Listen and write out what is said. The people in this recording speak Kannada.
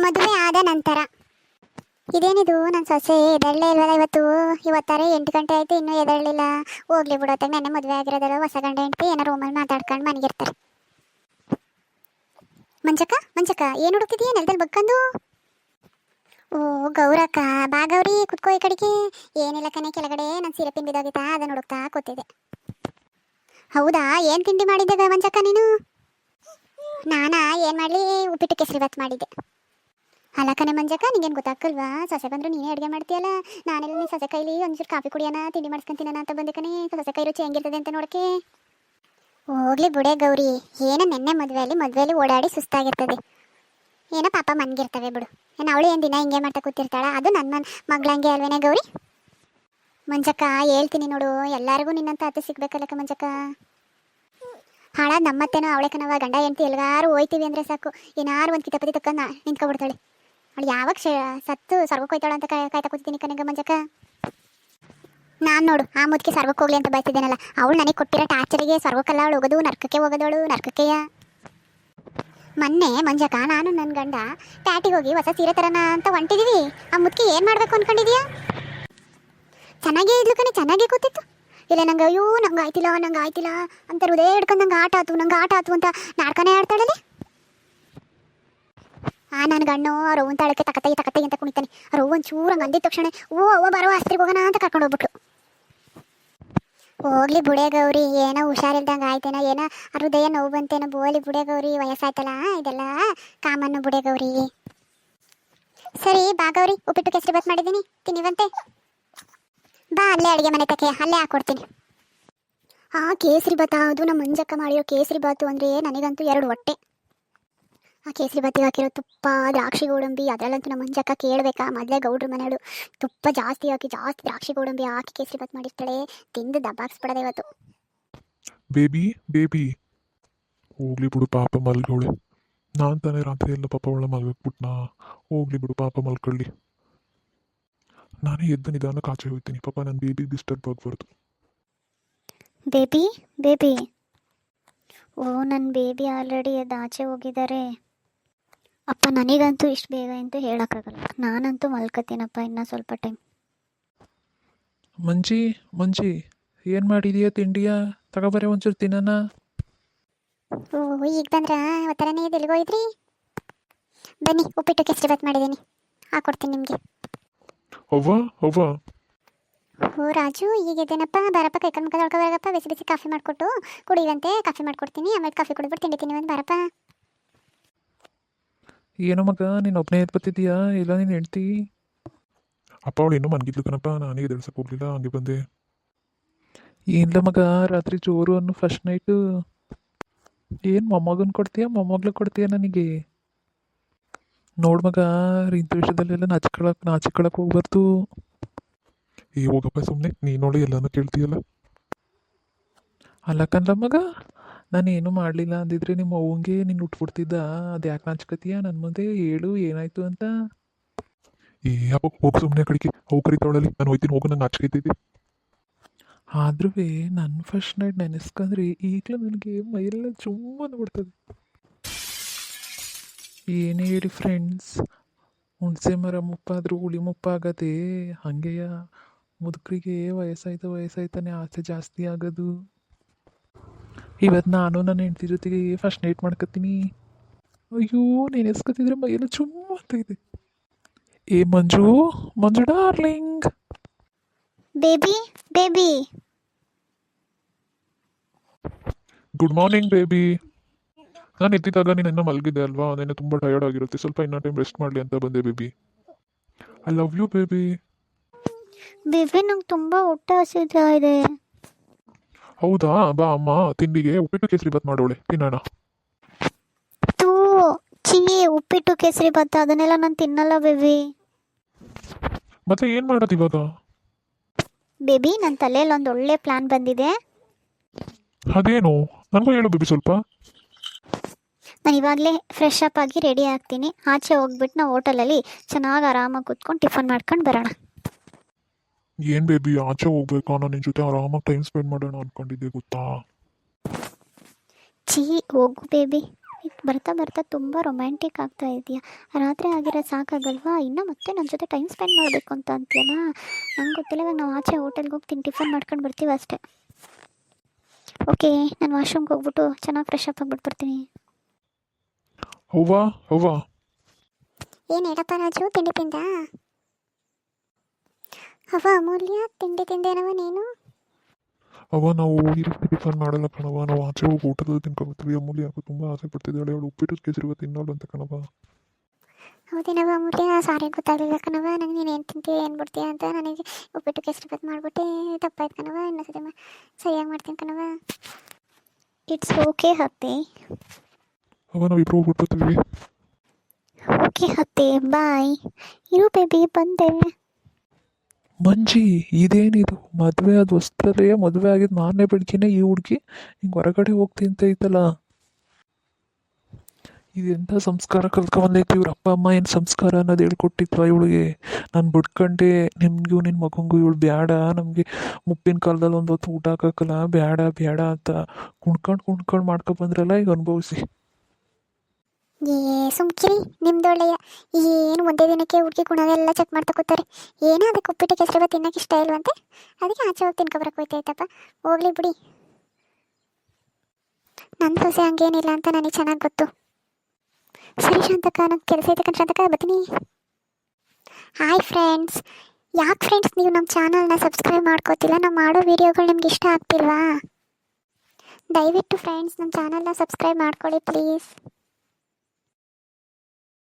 ಮದುವೆ ಆದ ನಂತರ. ಇದೇನಿದು? ನನ್ನ ಸೊಸೆ ಎದಳ್ಳೆ ಇಲ್ವಲ್ಲ ಇವತ್ತು? ಇವತ್ತಾರೆ ಎಂಟು ಗಂಟೆ ಆಯ್ತು, ಇನ್ನೂ ಎದಳ್ಳಿಲ್ಲ ಹೋಗ್ಲಿ ಬಿಡೋತ್ತೆ ನೆನ್ನೆ ಮದುವೆ ಆಗಿರೋದಲ್ಲ, ಹೊಸ ಗಂಡ ಹೆಂಡತಿ, ಏನೋ ರೂಮಲ್ಲಿ ಮಾತಾಡ್ಕೊಂಡು ಮನೆಗಿರ್ತಾರೆ. ಮಂಜಕ್ಕ ಮಂಜಕ್ಕ, ಏನು ಹುಡುಕ್ತಿದೀಯ ನೆಲದಲ್ಲಿ ಬಗ್ಕಂದು ಓ, ಗೌರಕ್ಕ ಬಾ ಗೌರಿ ಕುತ್ಕೋ ಈ ಕಡೆಗೆ. ಏನಿಲ್ಲ ಕಣೆ, ಕೆಳಗಡೆ ನನ್ನ ಸೀರೆ ಪಿನ್ ಅದನ್ನ ಹುಡುಕ್ತಾ ಕೂತಿದ್ದೆ. ಹೌದಾ? ಏನು ತಿಂಡಿ ಮಾಡಿದ್ದೆ ಮಂಜಕ್ಕ ನೀನು? ನಾನಾ, ಏನು ಮಾಡಲಿ? ಉಪ್ಪಿಟ್ಟು ಕೇಸರಿ ಬಾತ್ ಮಾಡಿದ್ದೆ. ಅಲ್ಲ ಕಣೆ ಮಂಜಕ್ಕ, ನಿಂಗೇನು ಗೊತ್ತಾಗಲ್ವಾ ಸೊಸೆ ಬಂದ್ರು ನೀನೇ ಅಡುಗೆ ಮಾಡ್ತೀಯಲ್ಲ. ನಾನೆಲ್ಲ ನೀ ಸೊಸೆ ಕೈಲಿ ಒಂಚೂರು ಕಾಫಿ ಕುಡಿಯೋಣ, ತಿಂಡಿ ಮಾಡ್ಸ್ಕೊಂತೀನ ಅಂತ ಬಂದೆ ಕಣೆ. ಸೊಸೆ ಕೈ ರುಚಿ ಹೆಂಗಿರ್ತದೆ ಅಂತ ನೋಡಕ್ಕೆ. ಹೋಗ್ಲಿ ಬುಡೆ ಗೌರಿ. ಏನೋ ನೆನ್ನೆ ಮದುವೆಯಲ್ಲಿ ಮದುವೆಯಲ್ಲಿ ಓಡಾಡಿ ಸುಸ್ತಾಗಿರ್ತದೆ. ಏನೋ ಪಾಪ ಮನ್ಗಿರ್ತವೆ ಬಿಡು. ಏನು ಅವಳು ಏನು ದಿನ ಹಿಂಗೆ ಮಾಡ್ತಾ ಕೂತಿರ್ತಾಳ? ಅದು ನನ್ನ ಮನ್ ಮಗಳಂಗೆ ಅಲ್ವೇನೆ ಗೌರಿ? ಮಂಜಕ್ಕ, ಹೇಳ್ತೀನಿ ನೋಡು. ಎಲ್ಲರಿಗೂ ನಿನ್ನಂತ ಅತ್ತೆ ಸಿಗ್ಬೇಕಲ್ಲಕ್ಕ ಮಂಜಕ್ಕ. ಹಾಳ ನಮ್ಮತ್ತೇನೋ ಅವಳೆ ಕಣವ ಗಂಡ, ಹೆಂಡ್ತಿ ಎಲ್ಲಾರು ಹೋಯ್ತೀವಿ ಅಂದ್ರೆ ಸಾಕು. ಏನಾರು ಒಂದು ಕಿತಪತಿ ತಕ್ಕ ನಿಂತ್ಕೊಬಿಡ್ತಾಳೆ. ಅವಳು ಯಾವಾಗ ಸತ್ತು ಸ್ವರ್ಗಕ್ಕೆ ಹೋಯ್ತಾಳ ಅಂತ ಕಾಯ್ ಕಾಯ್ತಾ ಕೂತಿದ್ದೀನಿ ಕನಗ ಮಂಜಕ್ಕ. ನಾನು ನೋಡು, ಆ ಮುದ್ಕೆ ಸ್ವರ್ಗಕ್ಕೆ ಹೋಗ್ಲಿ ಅಂತ ಬಯಸಿದ್ದೇನಲ್ಲ ಅವಳು ನನಗೆ ಕೊಟ್ಟಿರೋ ಟಾರ್ಚರಿಗೆ ಸ್ವರ್ಗಕ್ಕಲ್ಲ ಅವಳು ಹೋಗೋದು, ನರ್ಕಕ್ಕೆ ಹೋಗೋದವಳು, ನರ್ಕಕ್ಕೆಯ? ಮೊನ್ನೆ ಮಂಜಕ್ಕ, ನಾನು ನನ್ನ ಗಂಡ ಪ್ಯಾಟಿಗೆ ಹೋಗಿ ಹೊಸ ಸೀರೆ ತರನ ಅಂತ ಹೊಂಟಿದೀವಿ. ಆ ಮುದ್ಕೆ ಏನು ಮಾಡಬೇಕು ಅನ್ಕೊಂಡಿದೀಯಾ? ಚೆನ್ನಾಗೇ ಇದ್ಲು ಕಣೆ, ಚೆನ್ನಾಗೇ ಕೂತಿತ್ತು. ಇಲ್ಲ, ನಂಗೆ ಅಯ್ಯೋ, ನಂಗೆ ಆಯ್ತಿಲ್ಲ ನಂಗೆ ಆಯ್ತಿಲ್ಲ ಅಂತ ಹೃದಯ ಹಿಡ್ಕೊಂಡು ನಂಗೆ ಆಟ ಆತು, ನಂಗೆ ಆಟ ಆತು ಅಂತ ನಾಡ್ಕನೇ ಆಡ್ತಾಳಲ್ಲಿ. ನನ್ನ ಗಣ್ಣು ರವ್ವನ್ ತಾಳಕ್ಕೆ ತಕತ್ತೈ ತಕತ್ತೈ ಅಂತ ಕುಣಿತಾನೆ. ರವ್ವ ಒಂಚೂರು ಹಂಗೆ ಅಂದಿದ ತಕ್ಷಣ ಓ ಅವ್ವ ಬರೋ ಆಸ್ತ್ರಿಗೆ ಹೋಗೋಣ ಅಂತ ಕರ್ಕೊಂಡು ಹೋಗ್ಬಿಟ್ರು. ಹೋಗ್ಲಿ ಬುಡೆ ಗೌರಿ, ಏನೋ ಹುಷಾರಿಲ್ದಂಗೆ ಆಯ್ತೇನೋ, ಏನೋ ಹೃದಯ ನೋವು ಬಂತೇನೋ ಬೋಲಿ ಬುಡೆ ಗೌರಿ, ವಯಸ್ಸಾಯ್ತಲ್ಲ, ಇದೆಲ್ಲ ಕಾಮನ್ನು ಬುಡೆ ಗೌರಿ. ಸರಿ, ಬಾ ಗೌರಿ, ಉಪ್ಪಿಟ್ಟು ಕೆಸರಿ ಬಾತ್ ಮಾಡಿದ್ದೀನಿ, ತಿನ್ನಿವಂತೆ. ಬಾ ಅಲ್ಲೇ ಅಡುಗೆ ಮನೆ ತಕ್ಕೆ, ಅಲ್ಲೇ ಹಾಕೊಡ್ತೀನಿ. ಆ ಕೇಸರಿ ಬಾತ್ ಅದು ನಮ್ಮ ಮಂಜಕ್ಕ ಮಾಡಿರೋ ಕೇಸರಿ ಬಾತು ಅಂದರೆ ನನಗಂತೂ ಎರಡು ಹೊಟ್ಟೆ. ಆ ಕೇಸರಿ ಬತ್ತಿಗೆ ಹಾಕಿರೋ ತುಪ್ಪ ದ್ರಾಕ್ಷಿ ಗೋಡಂಬಿ ಅದರಲ್ಲಂತೂ ನಮ್ಮ ಮಂಜಕ್ಕ ಕೇಳಬೇಕಾ? ಮೊದಲೇ ಗೌಡ್ರ ಮನೆಯಳು ತುಪ್ಪ ಜಾಸ್ತಿ ಹಾಕಿ ಜಾಸ್ತಿ ದ್ರಾಕ್ಷಿ ಗೋಡಂಬಿ ಹಾಕಿ ಕೇಸರಿ ಬಾತ್ ಮಾಡಿರ್ತಾಳೆ. ತಿಂದು ದಬ್ಬಾಕ್ಸ್ಬಿಡೋದೆ ಇವತ್ತು. Baby baby. ಹೋಗ್ಲಿ ಬಿಡು ಪಾಪ ಮಲ್ಗೋಳೆ ನಾನು ತಾನೇ ರಾತ್ರಿ ಎಲ್ಲ ಪಾಪ ಅವಳ ಮಲ್ಗಕ್ಬಿಟ್ನಾ ಹೋಗ್ಲಿ ಬಿಡು ಪಾಪ ಮಲ್ಕೊಳ್ಳಿ. ನಾನೇ ಎದ್ದು ನಿಧಾನ ಕಾಚೆ ಹೋಗ್ತೀನಿ ಪಾಪ ನನ್ನ ಬೇಬಿ ಡಿಸ್ಟರ್ಬ್ ಆಗಬಾರ್ದು. Baby baby. ಓ ನನ್ನ ಬೇಬಿ ಆಲ್ರೆಡಿ ಎದ್ದು ಆಚೆ ಹೋಗಿದ್ದಾರೆ ಅಪ್ಪ ನನಗಂತೂ ಇಷ್ಟು ಬೇಗ ಅಂತ ಹೇಳೋಕ್ಕಾಗಲ್ಲ. ನಾನಂತೂ ಮಲ್ಕೋತೀನಪ್ಪ ಇನ್ನೂ ಸ್ವಲ್ಪ ಟೈಮ್ ಮಂಜಿ ಮಂಜಿ ಏನು ಮಾಡಿದೀಯ ತಿಂಡಿಯ? ತಗೋಬರೇ ಒಂಚೂರು ತಿನ್ನೋಣ ಓ ಈಗ ಬಂದ್ರ? ಇದೆ ಎಲ್ಲಿಗೋಯ್ತ್ರಿ ಬನ್ನಿ ಉಪ್ಪಿಟ್ಟು ಕೆಸರಿ ಬಾತ್ ಮಾಡಿದ್ದೀನಿ ಹಾಕೊಡ್ತೀನಿ ನಿಮಗೆ. ಅವ್ವ ಅವ್ವ? ಓ ರಾಜು ಈಗಿದ್ದೇನಪ್ಪ? ಬಾರಪ್ಪ ಕೈಕೊಂಡು ಮುಖ ತೊಳ್ಕೊಬಾರಪ್ಪ ಬಿಸಿ ಬಿಸಿ ಕಾಫಿ ಮಾಡಿಕೊಟ್ಟು ಕುಡಿಯುವಂತೆ ಕಾಫಿ ಮಾಡ್ಕೊಡ್ತೀನಿ. ಆಮೇಲೆ ಕಾಫಿ ಕುಡಿದ್ಬಿಟ್ಟು ತಿಂಡಿ ತಿನ್ನಿ ಒಂದು ಬರಪ್ಪ. ಏನೋ ಮಗ ನೀನು ಒಬ್ಬನೇ ಎದ್ದು ಬರ್ತಿದ್ದೀಯಾ ಇಲ್ಲ ನೀನು ಹೆಂಡ್ತಿ ಅಪ್ಪ ಅವಳು ಇನ್ನೂ ಮನ್ಗಿದ್ಲು ಕಣಪ್ಪ ನಾನೇ ದಿವಸ ಹೋಗ್ಲಿಲ್ಲ ಹಂಗೆ ಬಂದೆ ಏನಿಲ್ಲ ಮಗ ರಾತ್ರಿ ಜೋರು ಅನ್ನು ಫಸ್ಟ್ ನೈಟು ಏನು ಮೊಮ್ಮಗನ್ ಕೊಡ್ತೀಯ ಮೊಮ್ಮಗ್ಳು ಕೊಡ್ತೀಯ ನನಗೆ ನೋಡ್ ಮಗ ಇಂಥ ವಿಷಯದಲ್ಲೆಲ್ಲ ನಾಚಿಕೊಳಕ್ ನಾಚಿಕೊಳಕ್ ಹೋಗ್ಬಾರ್ದು ಈ ಹೋಗಪ್ಪ ಸುಮ್ಮನೆ ನೋಡಿ ಎಲ್ಲನೂ ಕೇಳ್ತೀಯಲ್ಲ ಅಲ್ಲ ಕಣ್ಲ ಮಗ ನಾನೇನು ಮಾಡಲಿಲ್ಲ ಅಂದಿದ್ರೆ ನಿಮ್ಮ ಅವ್ವಂಗೆ ನೀನು ಉಟ್ಬಿಡ್ತಿದ್ದ. ಅದು ಯಾಕೆ ನಾಚ್ಕತೀಯ? ನನ್ನ ಮುಂದೆ ಹೇಳು ಏನಾಯ್ತು ಅಂತ. ಏ ಅಪ್ಪ ಹೋಗಿ ಸುಮ್ಮನೆ ಕಡೆಗೆ. ಅವು ಕರಿತಾವಳಲ್ಲಿ ನಾನು ಹೋಯ್ತೀನಿ ಹೋಗು ನಾನು ನಾಚ್ಕೈತಿದ್ದೆ ಆದ್ರೂ ನನ್ನ ಫಸ್ಟ್ ನೈಟ್ ನೆನೆಸ್ಕೊಂಡ್ರೆ ಈಗಲೂ ನನಗೆ ಮೈಯೆಲ್ಲ ಚುಮ್ಮನ ಬಿಡ್ತದೆ ಏನೇ ಹೇಳಿ ಫ್ರೆಂಡ್ಸ್ ಹುಣಸೆ ಮರ ಮುಪ್ಪಾದರೂ ಹುಳಿ ಮುಪ್ಪಾಗದೆ ಹಾಗೆಯ? ಮುದುಕರಿಗೆ ವಯಸ್ಸಾಯ್ತು ವಯಸ್ಸಾಯ್ತಾನೆ ಆಸೆ ಜಾಸ್ತಿ ಆಗೋದು. ಇವತ್ತು ನಾನು ನನ್ನ ಹೆಂಡತಿ ಜೊತೆಗೆ ಫಸ್ಟ್ ನೈಟ್ ಮಾಡ್ಕೊತೀನಿ ಅಯ್ಯೋ ನೆನೆಸ್ಕೊತಿದ್ರೆ ಮೈಯೆಲ್ಲ ಚುಮ್ಮ ಅಂತ ಇದೆ. ಏ Manju Manju darling. Baby baby. Good morning baby. ನಾನು ಎದ್ದಿದ್ದಾಗ ನೀನು ಇನ್ನೂ ಮಲಗಿದೆ ಅಲ್ವಾ? ನೆನ್ನೆ ತುಂಬ ಟಯರ್ಡ್ ಆಗಿರುತ್ತೆ. ಸ್ವಲ್ಪ ಇನ್ನೂ ಟೈಮ್ ರೆಸ್ಟ್ ಮಾಡಲಿ ಅಂತ ಬಂದೆ baby. I love you baby. Baby ನಂಗೆ ತುಂಬ ಹೊಟ್ಟೆ ಹಸಿತಾ ಇದೆ. ಹೌದಾ? ಬಾ ಅಮ್ಮ. ತಿಂಡಿಗೆ ಉಪ್ಪಿಟ್ಟು ಕೇಸರಿ ಬಾತ್ ಮಾಡೋಳೆ. ತಿನ್ನೋಣ. ತೂ ಚೀ ಉಪ್ಪಿಟ್ಟು ಕೇಸರಿ ಬತ್ ಅದನ್ನೆಲ್ಲ ನಾನು ತಿನ್ನಲ್ಲ ಬೇಬಿ. ಮತ್ತೆ ಏನು ಮಾಡೋದು ಇವಾಗ? ಬೇಬಿ ನನ್ನ ತಲೆಯಲ್ಲಿ ಒಂದು ಒಳ್ಳೆ ಪ್ಲಾನ್ ಬಂದಿದೆ. ಅದೇನು? ನನಗೂ ಹೇಳು ಬೇಬಿ ಸ್ವಲ್ಪ. ನಾನು ಇವಾಗಲೇ ಫ್ರೆಶ್ ಅಪ್ ಆಗಿ ರೆಡಿ ಆಗ್ತೀನಿ. ಆಚೆ ಹೋಗ್ಬಿಟ್ಟು ನಾವು ಹೋಟೆಲಲ್ಲಿ ಚೆನ್ನಾಗಿ ಆರಾಮಾಗಿ ಕೂತ್ಕೊಂಡು ಟಿಫನ್ ಮಾಡ್ಕೊಂಡು ಬರೋಣ. ಏನು ಬೇಬಿ ಆಚೆ ಹೋಗ್ಬೇಕಾ? ನಾನು ನಿನ್ ಜೊತೆ ಆರಾಮಾಗಿ ಟೈಮ್ ಸ್ಪೆಂಡ್ ಮಾಡೋಣ ಅನ್ಕೊಂಡಿದ್ದೆ ಗೊತ್ತಾ? ಛೀ ಹೋಗು ಬೇಬಿ ಬರ್ತಾ ಬರ್ತಾ ತುಂಬ ರೊಮ್ಯಾಂಟಿಕ್ ಆಗ್ತಾ ಇದೆಯಾ. ರಾತ್ರಿ ಆಗಿರೋ ಸಾಕಾಗಲ್ವಾ? ಇನ್ನೂ ಮತ್ತೆ ನನ್ನ ಜೊತೆ ಟೈಮ್ ಸ್ಪೆಂಡ್ ಮಾಡಬೇಕು ಅಂತ ಅಂತೀಯಲ್ಲ? ನಂಗೆ ಗೊತ್ತಿಲ್ಲ ಇವಾಗ ನಾವು ಆಚೆ ಹೋಟೆಲ್ಗೆ ಹೋಗ್ತೀನಿ ಟಿಫನ್ ಮಾಡ್ಕೊಂಡು ಬರ್ತೀವಿ ಅಷ್ಟೇ. ಓಕೆ ನಾನು ವಾಶ್ರೂಮ್ಗೆ ಹೋಗ್ಬಿಟ್ಟು ಚೆನ್ನಾಗಿ ಫ್ರೆಶ್ ಅಪ್ ಆಗಿಬಿಟ್ಟು ಬರ್ತೀನಿ ಏನು ಹೇಳಪ್ಪ ರಾಜು? ತಿಂಡಿ ತಿಂದ ಅವ ಅಮೂಲ್ಯ ತಿಂಡಿ ತಿಂದೇನವ ನೀನು? ಅವ ನಾವು ಇರುತ್ತೆ ರೀತಿ ಟಿಫನ್ ಮಾಡಲ್ಲ ಕಣವ ನಾವು ಆಚೆ ಹೋಗಿ ಊಟದಲ್ಲಿ ತಿನ್ಕೊಬತ್ತೀವಿ ಅಮೂಲ್ಯ ಯಾಕೋ ತುಂಬ ಆಸೆ ಪಡ್ತಿದ್ದಾಳೆ. ಅವಳು ಉಪ್ಪಿಟ್ಟು ಕೇಸರಿವ ತಿನ್ನೋಳು ಅಂತ ಕಣವ ಹೌದೇನವ ಅಮೂಲ್ಯ? ಸಾರಿ ಗೊತ್ತಾಗಲಿಲ್ಲ ಕಣವ ನನಗೆ ನೀನು ಏನು ತಿಂತೀಯ ಏನು ಬಿಡ್ತೀಯ ಅಂತ ನನಗೆ ಉಪ್ಪಿಟ್ಟು ಕೇಸರಿ ಮಾಡಿಬಿಟ್ಟೆ. ತಪ್ಪಾಯ್ತು ಕಣವ ಇನ್ನೊಂದ್ಸತಿ ಸರಿ ಸರಿಯಾಗಿ ಮಾಡ್ತೀನಿ ಕಣವ ಇಟ್ಸ್ ಓಕೆ ಹತ್ತೆ. ಅವ ನಾವಿಬ್ರು ಹೋಗ್ಬಿಟ್ಟು ಬರ್ತೀವಿ. ಓಕೆ ಹತ್ತೆ. ಬಾಯ್ ಇರು ಬೇಬಿ ಬಂದೆ. ಮಂಜಿ, ಇದೇನಿದು? ಮದುವೆ ಆದ ಹೊಸ್ತರೇ ಮದುವೆ ಆಗಿದ್ದು ಮಾರನೇ ಬೆಳಗ್ಗೆನೇ ಈ ಹುಡುಗಿ? ಹಿಂಗೆ ಹೊರಗಡೆ ಹೋಗ್ತೀನಿ ಅಂತ ಐತಲ್ಲ. ಇದೆಂಥ ಸಂಸ್ಕಾರ ಕಲ್ತ್ಕೊಂಬಂದೈತಿ ಇವ್ರ ಅಪ್ಪ ಅಮ್ಮ ಏನು ಸಂಸ್ಕಾರ ಅನ್ನೋದು ಹೇಳ್ಕೊಟ್ಟಿತ್ವ ಇವಳಿಗೆ? ನಾನು ಬಿಡ್ಕೊಂಡೆ, ನಿಮಗೂ ನಿನ್ನ ಮಗಂಗೂ ಇವಳು ಬೇಡ ನಮಗೆ ಮುಪ್ಪಿನ ಕಾಲದಲ್ಲಿ ಒಂದು ಹೊತ್ತು ಊಟ ಹಾಕಕ್ಕಲ್ಲ ಬೇಡ ಬೇಡ ಅಂತ ಕುಣ್ಕೊಂಡು ಕುಣ್ಕೊಂಡು ಮಾಡ್ಕೊ ಬಂದ್ರಲ್ಲ ಈಗ ಅನುಭವಿಸಿ. ಏ, ಸುಮ್ಕಿರಿ, ನಿಮ್ದೊಳ್ಳೆಯ. ಏನು ಒಂದೇ ದಿನಕ್ಕೆ ಹುಡುಗಿ ಗುಣವೆಲ್ಲ ಚೆಕ್ ಮಾಡ್ತಾ ಕೂತಾರೆ. ಏನೋ ಅದಕ್ಕೆ ಉಪ್ಪಿಟ್ಟು ಕೆಸರು ತಿನ್ನಕ್ಕೆ ಇಷ್ಟ ಇಲ್ವಂತೆ? ಅದಕ್ಕೆ ಆಚೆ ಹೋಗಿ ತಿನ್ಕೊಬರಕ್ಕೆ ಹೋಯ್ತೈತಪ್ಪ ಹೋಗ್ಲಿ ಬಿಡಿ. ನನ್ನ ಸೊಸೆ ಹಂಗೇನಿಲ್ಲ ಅಂತ ನನಗೆ ಚೆನ್ನಾಗಿ ಗೊತ್ತು. ಸರಿ ಶಾಂತಕ ನಂಗೆ ಕೆಲಸ ಐತೆ ಕಣ್ ಬರ್ತೀನಿ. ಹಾಯ್ ಫ್ರೆಂಡ್ಸ್ ಯಾಕೆ ಫ್ರೆಂಡ್ಸ್ ನೀವು ನಮ್ಮ ಚಾನಲ್ನ ಸಬ್ಸ್ಕ್ರೈಬ್ ಮಾಡ್ಕೋತಿಲ್ಲ? ನಾವು ಮಾಡೋ ವೀಡಿಯೋಗಳು ನಿಮ್ಗೆ ಇಷ್ಟ ಆಗ್ತಿಲ್ವಾ? ದಯವಿಟ್ಟು ಫ್ರೆಂಡ್ಸ್ ನಮ್ಮ ಚಾನಲ್ನ ಸಬ್ಸ್ಕ್ರೈಬ್ ಮಾಡ್ಕೊಳ್ಳಿ ಪ್ಲೀಸ್